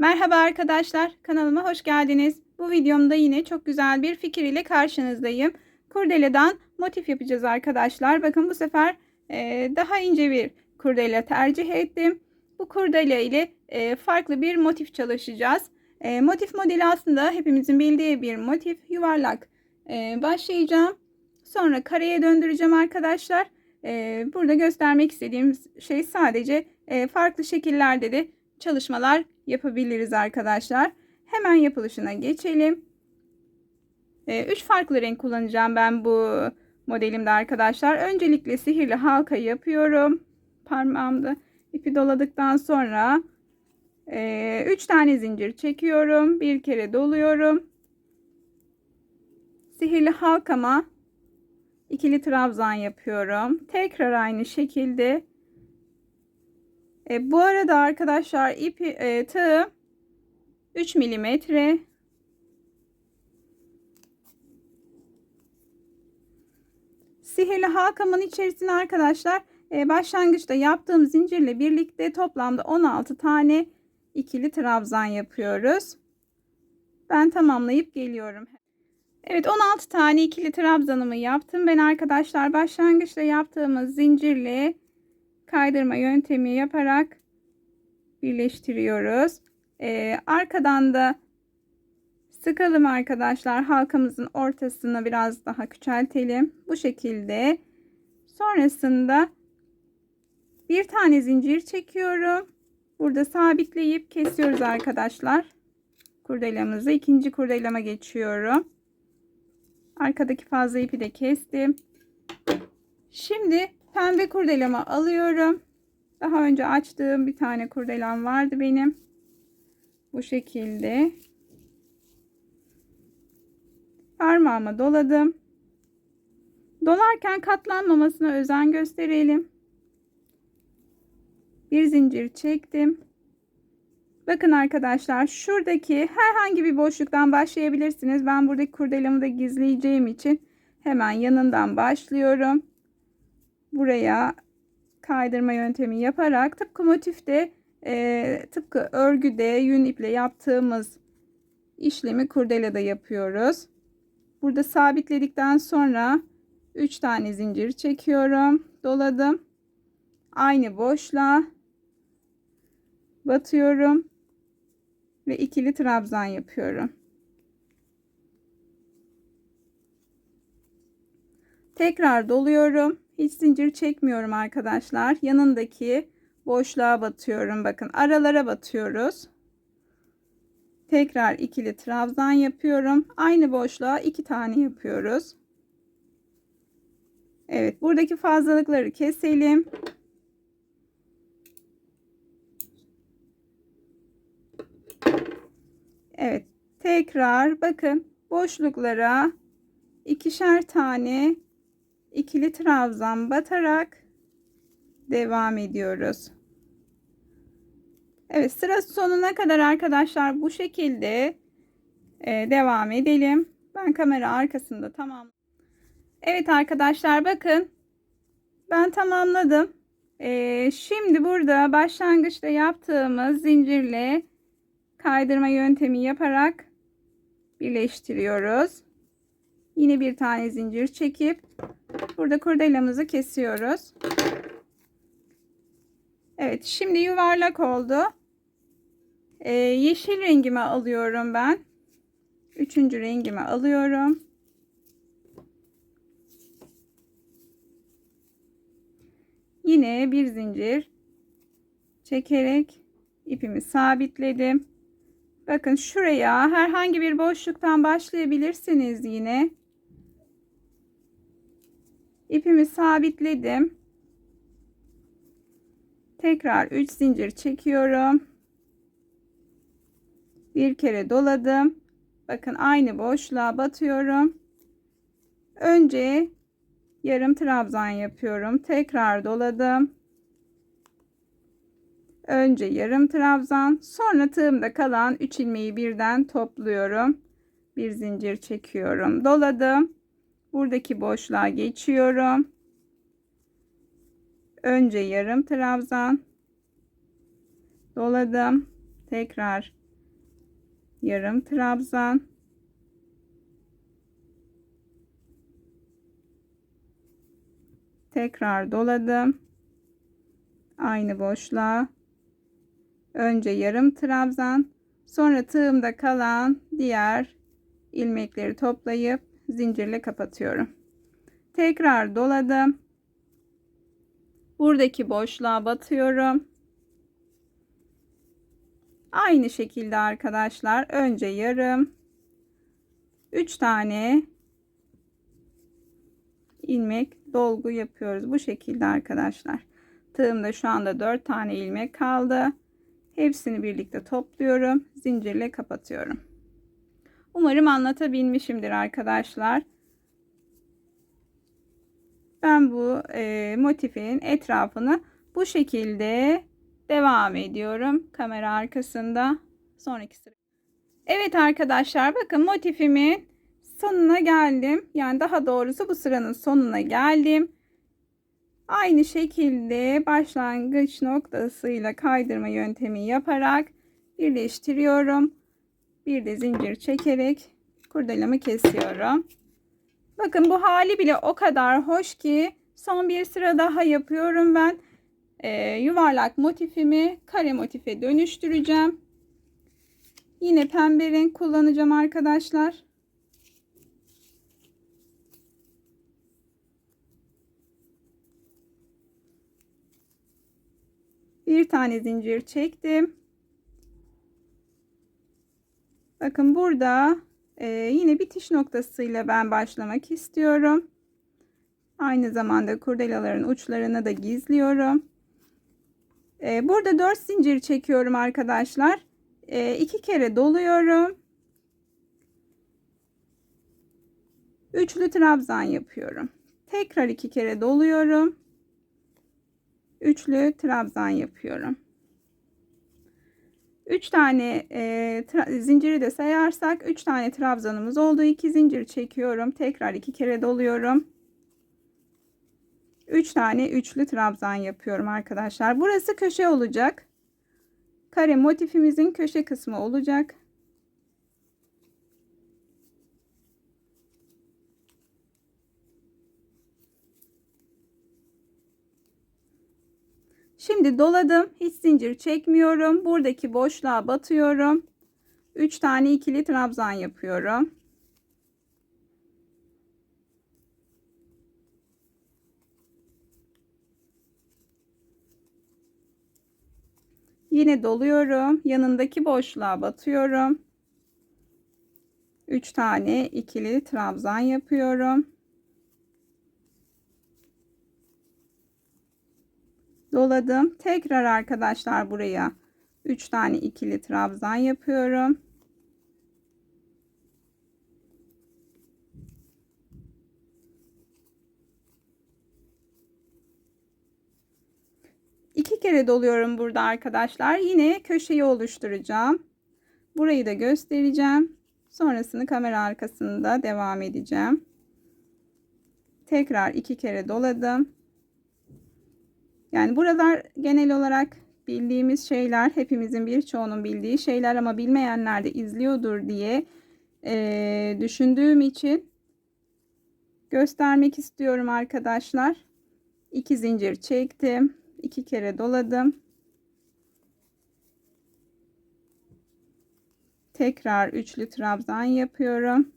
Merhaba arkadaşlar, kanalıma hoş geldiniz. Bu videomda yine çok güzel bir fikir ile karşınızdayım. Kurdeleden motif yapacağız arkadaşlar. Bakın bu sefer e, daha ince bir kurdele tercih ettim. Bu kurdele ile e, farklı bir motif çalışacağız. E, motif modeli aslında hepimizin bildiği bir motif. Yuvarlak e, başlayacağım. Sonra kareye döndüreceğim arkadaşlar. E, burada göstermek istediğim şey sadece e, farklı şekillerde de çalışmalar yapabiliriz arkadaşlar. Hemen yapılışına geçelim. 3 e, farklı renk kullanacağım ben bu modelimde arkadaşlar. Öncelikle sihirli halka yapıyorum. Parmağımda ipi doladıktan sonra 3 e, tane zincir çekiyorum. Bir kere doluyorum. Sihirli halkama ikili trabzan yapıyorum. Tekrar aynı şekilde e, bu arada arkadaşlar ipi e, tığım 3 milimetre. Sihirli halkamın içerisine arkadaşlar e, başlangıçta yaptığım zincirle birlikte toplamda 16 tane ikili trabzan yapıyoruz. Ben tamamlayıp geliyorum. Evet 16 tane ikili trabzanımı yaptım. Ben arkadaşlar başlangıçta yaptığımız zincirle kaydırma yöntemi yaparak birleştiriyoruz. Ee, arkadan da sıkalım arkadaşlar. Halkamızın ortasını biraz daha küçültelim. Bu şekilde. Sonrasında bir tane zincir çekiyorum. Burada sabitleyip kesiyoruz arkadaşlar. Kurdelamızı ikinci kurdelama geçiyorum. Arkadaki fazla ipi de kestim. Şimdi Pembe kurdelemi alıyorum. Daha önce açtığım bir tane kurdelem vardı benim. Bu şekilde. Parmağıma doladım. Dolarken katlanmamasına özen gösterelim. Bir zincir çektim. Bakın arkadaşlar şuradaki herhangi bir boşluktan başlayabilirsiniz. Ben buradaki kurdelemi de gizleyeceğim için hemen yanından başlıyorum buraya kaydırma yöntemi yaparak tıpkı motifte e, tıpkı örgüde yün iple yaptığımız işlemi kurdelada yapıyoruz. Burada sabitledikten sonra 3 tane zincir çekiyorum. Doladım. Aynı boşluğa batıyorum ve ikili trabzan yapıyorum. Tekrar doluyorum. Hiç zincir çekmiyorum arkadaşlar. Yanındaki boşluğa batıyorum. Bakın aralara batıyoruz. Tekrar ikili trabzan yapıyorum. Aynı boşluğa iki tane yapıyoruz. Evet buradaki fazlalıkları keselim. Evet tekrar bakın boşluklara ikişer tane ikili trabzan batarak devam ediyoruz. Evet sıra sonuna kadar arkadaşlar bu şekilde e, devam edelim. Ben kamera arkasında tamam. Evet arkadaşlar bakın ben tamamladım. E, şimdi burada başlangıçta yaptığımız zincirle kaydırma yöntemi yaparak birleştiriyoruz. Yine bir tane zincir çekip burada kurdelamızı kesiyoruz. Evet şimdi yuvarlak oldu. Ee, yeşil rengimi alıyorum ben. Üçüncü rengimi alıyorum. Yine bir zincir çekerek ipimi sabitledim. Bakın şuraya herhangi bir boşluktan başlayabilirsiniz yine ipimi sabitledim. Tekrar 3 zincir çekiyorum. Bir kere doladım. Bakın aynı boşluğa batıyorum. Önce yarım trabzan yapıyorum. Tekrar doladım. Önce yarım trabzan, sonra tığımda kalan 3 ilmeği birden topluyorum. Bir zincir çekiyorum. Doladım. Buradaki boşluğa geçiyorum. Önce yarım trabzan doladım. Tekrar yarım trabzan tekrar doladım aynı boşluğa önce yarım trabzan sonra tığımda kalan diğer ilmekleri toplayıp zincirle kapatıyorum. Tekrar doladım. Buradaki boşluğa batıyorum. Aynı şekilde arkadaşlar önce yarım 3 tane ilmek dolgu yapıyoruz. Bu şekilde arkadaşlar. Tığımda şu anda 4 tane ilmek kaldı. Hepsini birlikte topluyorum zincirle kapatıyorum umarım anlatabilmişimdir arkadaşlar. Ben bu e, motifin etrafını bu şekilde devam ediyorum kamera arkasında. Sonraki sıra Evet arkadaşlar bakın motifimin sonuna geldim. Yani daha doğrusu bu sıranın sonuna geldim. Aynı şekilde başlangıç noktasıyla kaydırma yöntemi yaparak birleştiriyorum bir de zincir çekerek kurdelamı kesiyorum bakın bu hali bile o kadar hoş ki son bir sıra daha yapıyorum ben e, yuvarlak motifimi kare motife dönüştüreceğim. Yine pembe renk kullanacağım arkadaşlar. Bir tane zincir çektim. Bakın burada e, yine bitiş noktasıyla ben başlamak istiyorum. Aynı zamanda kurdelaların uçlarını da gizliyorum. Ee, burada 4 zincir çekiyorum arkadaşlar. Ee, iki kere doluyorum. Üçlü trabzan yapıyorum. Tekrar iki kere doluyorum. Üçlü trabzan yapıyorum. 3 tane e, zinciri de sayarsak 3 tane trabzanımız oldu. 2 zincir çekiyorum. Tekrar iki kere doluyorum. 3 tane üçlü trabzan yapıyorum arkadaşlar. Burası köşe olacak. Kare motifimizin köşe kısmı olacak. Şimdi doladım. Hiç zincir çekmiyorum. Buradaki boşluğa batıyorum. 3 tane ikili trabzan yapıyorum. Yine doluyorum. Yanındaki boşluğa batıyorum. 3 tane ikili trabzan yapıyorum. Doladım. Tekrar arkadaşlar buraya 3 tane ikili trabzan yapıyorum. iki kere doluyorum burada arkadaşlar. Yine köşeyi oluşturacağım. Burayı da göstereceğim. Sonrasını kamera arkasında devam edeceğim. Tekrar iki kere doladım. Yani buralar genel olarak bildiğimiz şeyler. Hepimizin birçoğunun bildiği şeyler ama bilmeyenler de izliyordur diye e, düşündüğüm için göstermek istiyorum arkadaşlar. İki zincir çektim iki kere doladım. Tekrar üçlü trabzan yapıyorum.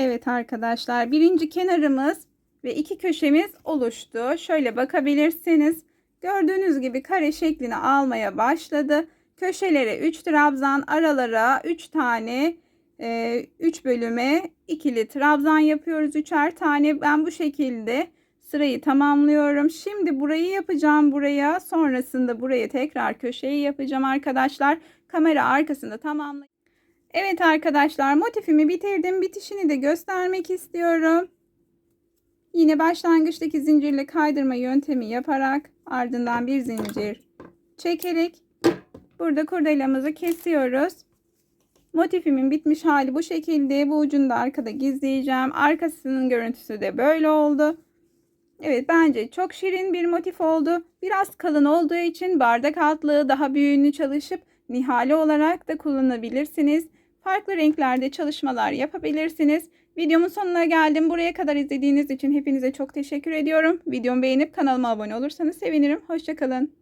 Evet arkadaşlar birinci kenarımız ve iki köşemiz oluştu. Şöyle bakabilirsiniz. Gördüğünüz gibi kare şeklini almaya başladı. Köşelere 3 trabzan, aralara 3 tane 3 e, bölüme ikili trabzan yapıyoruz. Üçer tane. Ben bu şekilde sırayı tamamlıyorum. Şimdi burayı yapacağım buraya. Sonrasında buraya tekrar köşeyi yapacağım arkadaşlar. Kamera arkasında tamamlayayım. Evet arkadaşlar motifimi bitirdim. Bitişini de göstermek istiyorum. Yine başlangıçtaki zincirle kaydırma yöntemi yaparak ardından bir zincir çekerek burada kurdelamızı kesiyoruz. Motifimin bitmiş hali bu şekilde. Bu ucunu da arkada gizleyeceğim. Arkasının görüntüsü de böyle oldu. Evet bence çok şirin bir motif oldu. Biraz kalın olduğu için bardak altlığı daha büyüğünü çalışıp nihale olarak da kullanabilirsiniz. Farklı renklerde çalışmalar yapabilirsiniz. Videomun sonuna geldim. Buraya kadar izlediğiniz için hepinize çok teşekkür ediyorum. Videomu beğenip kanalıma abone olursanız sevinirim. Hoşçakalın.